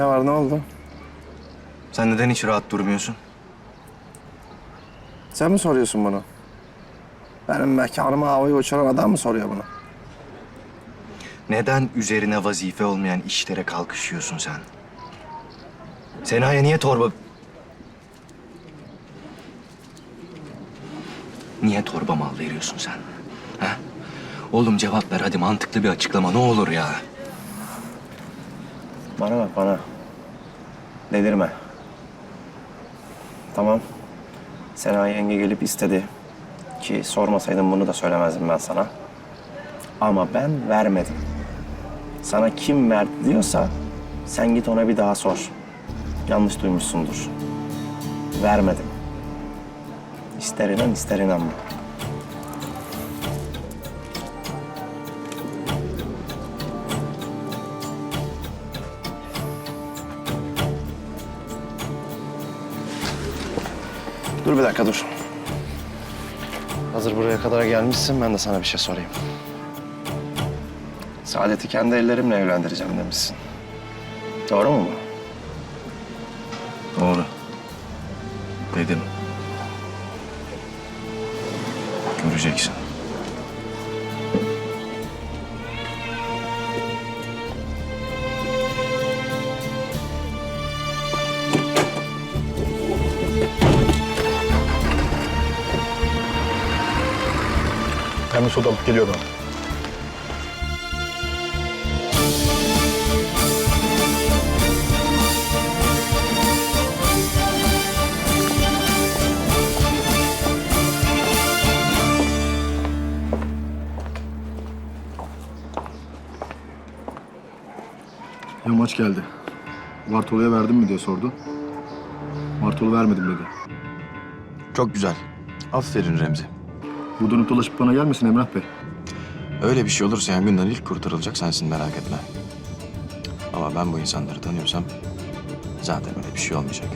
Ne var ne oldu? Sen neden hiç rahat durmuyorsun? Sen mi soruyorsun bunu? Benim mekanıma havayı uçuran adam mı soruyor bunu? Neden üzerine vazife olmayan işlere kalkışıyorsun sen? Sena'ya niye torba... Niye torba mal veriyorsun sen? Ha? Oğlum cevap ver hadi mantıklı bir açıklama ne olur ya. Bana bak bana. Delirme. Tamam. Sena yenge gelip istedi. Ki sormasaydım bunu da söylemezdim ben sana. Ama ben vermedim. Sana kim verdi diyorsa sen git ona bir daha sor. Yanlış duymuşsundur. Vermedim. İster inan ister inanma. Dur bir dakika dur. Hazır buraya kadar gelmişsin ben de sana bir şey sorayım. Saadet'i kendi ellerimle evlendireceğim demişsin. Doğru mu bu? Doğru. Dedim. Göreceksin. Ben bir soda alıp geliyorum. Yamaç geldi. Bartolu'ya verdin mi diye sordu. Bartolu vermedim dedi. Çok güzel. Aferin Remzi. Bu dönüp dolaşıp bana gelmesin Emrah Bey. Öyle bir şey olursa yangından ilk kurtarılacak sensin merak etme. Ama ben bu insanları tanıyorsam zaten öyle bir şey olmayacak.